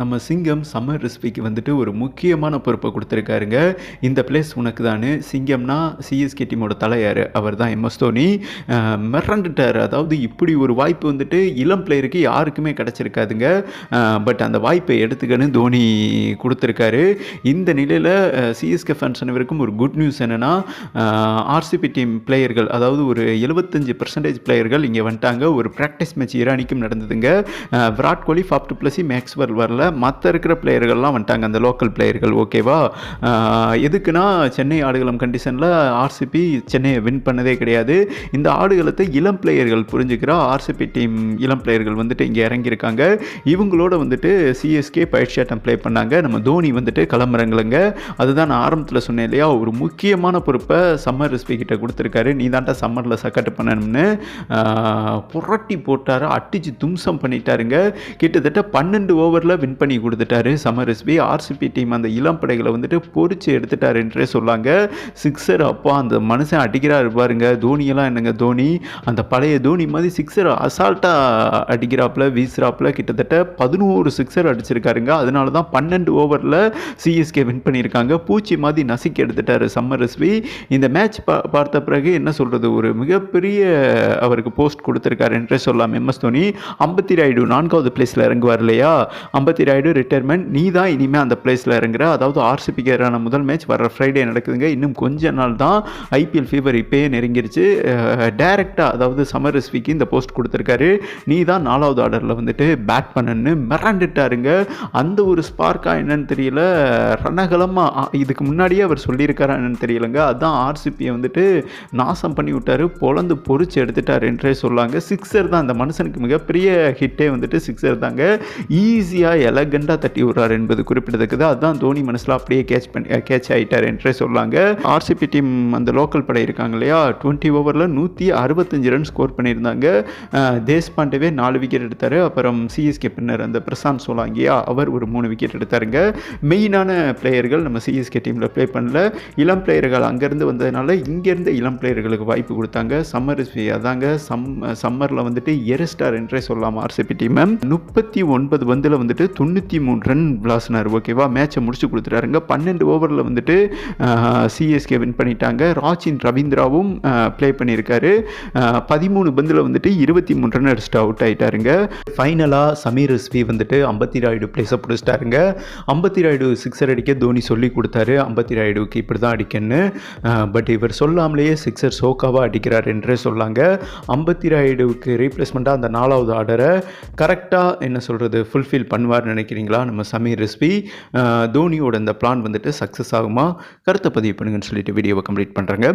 நம்ம சிங்கம் சம்மர் ரெசிபிக்கு வந்துட்டு ஒரு முக்கியமான பொறுப்பை கொடுத்துருக்காருங்க. இந்த பிளேஸ் உனக்கு தானே சிங்கம்னா சிஎஸ்கே டீமோட தலையார். அவர் தான் எம்எஸ் தோனி. அஹ், மிரண்டுட்டார். அதாவது இப்படி ஒரு வாய்ப்பு வந்துட்டு இளம் பிளேயருக்கு யாருக்குமே கிடச்சிருக்காதுங்க. பட் அந்த வாய்ப்பை எடுத்துக்கன்னு தோனி கொடுத்துருக்காரு. இந்த நிலையில் சிஎஸ்கே ஃபேன்ஸ் அனைவருக்கும் ஒரு குட் நியூஸ் என்னென்னா ஆர்சிபி டீம் பிளேயர்கள் அதாவது ஒரு எழுபத்தஞ்சு பர்சன்டேஜ் பிளேயர்கள் இங்கே வந்துட்டாங்க. ஒரு ப்ராக்டிஸ் மேட்ச் ஈரானிக்கும் நடந்ததுங்க. Virat Kohli Faf du Plessis Maxwell வரல. மற்ற இருக்கிற பிளேயர்கள்லாம் வந்துட்டாங்க. அந்த லோக்கல் பிளேயர்கள் ஓகேவா எதுக்குன்னா சென்னை ஆடுகளம் கண்டிஷனில் ஆர்சிபி சென்னையை வின் பண்ணதே கிடையாது. இந்த ஆடுகளத்தை இளம் பிளேயர்கள் புரிஞ்சுக்கிறா. ஆர்சிபி டீம் இளம் பிளேயர்கள் வந்துட்டு இங்கே இறங்கியிருக்காங்க. இவங்களோட வந்துட்டு சிஎஸ்கே பயிற்சியாட்டம் ப்ளே பண்ணாங்க. நம்ம தோனி வந்துட்டு களமிறங்கலைங்க அதுதான் நான் ஆரம்பத்தில் சொன்னேன் இல்லையா? ஒரு முக்கியமான பொறுப்பை சம்மர் ரெஸ்பி கிட்ட கொடுத்துருக்காரு. நீ தான்டா சம்மரில் சக்கட்டு பண்ணணும்னு. புரட்டி போட்டார். அட்டிச்சு தும்சம் பண்ணிட்டாருங்க. கிட்டத்தட்ட பன்னெண்டு ஓவரில் வின் பண்ணி கொடுத்துட்டாரு. சம்மர் ஆர்சிபி டீம் அந்த இளம் படைகளை வந்துட்டு பொறிச்சு எடுத்துட்டாரு என்றே சொல்லாங்க. சிக்ஸர் அப்பா அந்த மனுஷன் அடிக்கிறார் பாருங்க. தோனியெல்லாம் என்னங்க தோனி? அந்த பழைய தோனி மாதிரி சிக்ஸர் அசால்ட்டாக அடிக்கிறாப்புல வீசுகிறாப்புல கிட்டத்தட்ட பதினோரு சிக்ஸர் அடிச்சிருக்காருங்க. அதனால தான் பன்னெண்டு ஓவரில் சிஎஸ்கே வின் பண்ணியிருக்காங்க. பூச்சி மாதிரி நசுக்கி எடுத்துட்டாரு சம்மரஸ்வி இந்த மேட்ச் பா பார்த்த பிறகு என்ன சொல்கிறது ஒரு மிகப்பெரிய அவருக்கு போஸ்ட் கொடுத்துருக்காரு என்றே சொல்லலாம் எம்எஸ் தோனி. ஐம்பத்தி ராயுடு நான்காவது பிளேஸில் இறங்குவார் இல்லையா? ஐம்பத்தி அம்பத்தி ராயுடு ரிட்டையர்மெண்ட் நீ தான் இனிமேல் அந்த பிளேஸில் இறங்குற. அதாவது ஆர்சிபிக்கு எதிரான முதல் மேட்ச் வர ஃப்ரைடே நடக்குதுங்க. இன்னும் கொஞ்ச நாள் தான் ஐபிஎல் ஃபீவர் இப்போயே நெருங்கிருச்சு. டைரெக்டாக அதாவது சம்மர் ரெஸ்பிக்கு இந்த போஸ்ட் கொடுத்துருக்காரு. நீ தான் நாலாவது ஆர்டரில் வந்துட்டு பேட் பண்ணன்னு மிராண்டுட்டாருங்க. அந்த ஒரு ஸ்பார்க்காக என்னன்னு தெரியல. ரணகலமாக இதுக்கு முன்னாடியே அவர் சொல்லியிருக்காரா என்னன்னு தெரியலங்க. அதுதான் ஆர்சிபியை வந்துட்டு நாசம் பண்ணி விட்டாரு. பொழந்து பொறிச்சு எடுத்துட்டார் என்றே சொல்லாங்க. சிக்ஸர் தான் அந்த மனுஷனுக்கு மிகப்பெரிய ஹிட்டே வந்துட்டு சிக்ஸர் தாங்க. ஈஸியாக எலகண்டாக தட்டி விடுறாரு என்பது குறிப்பிடத்தக்கது. அதுதான் தோனி மனசில் அப்படியே கேட்ச் பண்ணி கேட்ச் ஆகிட்டார் என்றே சொல்லாங்க. ஆர்சிபி டீம் அந்த லோக்கல் படை இருக்காங்க இல்லையா? டுவெண்ட்டி ஓவரில் நூற்றி அறுபத்தஞ்சு ரன் ஸ்கோர் பண்ணியிருந்தாங்க. தேஷ்பாண்டேவே நாலு விக்கெட் எடுத்தார். அப்புறம் சிஎஸ்கே பின்னர் அந்த பிரசாந்த் சோலாங்கியா அவர் ஒரு மூணு விக்கெட் எடுத்தாருங்க. மெயினான பிளேயர்கள் நம்ம சிஎஸ்கே டீமில் ப்ளே பண்ணல. இளம் பிளேயர்கள் அங்கேருந்து வந்ததுனால இங்கேருந்து இளம் பிளேயர்களுக்கு வாய்ப்பு கொடுத்தாங்க. சம்மர் அதாங்க சம் சம்மரில் வந்துட்டு எரஸ்டார் என்றே சொல்லலாம் ஆர்சிபி டீம். முப்பத்தி ஒன்பது பந்தில் வந்துட்டு தொண்ணூற்றி மூணு ரன் விளாசினார் ஓகேவா மேட்சை முடிச்சு கொடுத்துட்டாருங்க. பன்னெண்டு ஓவரில் வந்துட்டு சிஎஸ்கே வின் பண்ணிட்டாங்க. ராச்சின் ரவீந்திராவும் ப்ளே பண்ணியிருக்காரு. பதிமூணு பந்தில் வந்துட்டு இருபத்தி மூணு ரன் அடிச்சுட்டு அவுட் ஆகிட்டாருங்க ஃபைனலாக சமீர் எஸ்வி வந்துட்டு அம்பத்தி ராயுடு பிளேஸை பிடிச்சிட்டாருங்க. அம்பத்தி ராயுடு சிக்ஸர் அடிக்க தோனி சொல்லி கொடுத்தாரு. அம்பத்தி ராயுடுக்கு இப்படி தான் அடிக்கன்னு. பட் இவர் சொல்லாமலேயே சிக்ஸர் சோக்காவாக அடிக்கிறார் என்றே சொல்லாங்க. அம்பத்தி ராயுடுவுக்கு ரீப்ளேஸ்மெண்ட்டாக அந்த நாலாவது ஆர்டரை கரெக்டாக என்ன சொல்கிறது ஃபுல்ஃபில் பண்ணுவார் நினைக்கிறீங்களா? நம்ம சமீர் ரெஸ்பி தோனியோட இந்த பிளான் வந்துட்டு சக்ஸஸ் ஆகுமா? கருத்தை பதிவு பண்ணுங்கன்னு சொல்லிட்டு வீடியோவை கம்ப்ளீட் பண்ணுறேங்க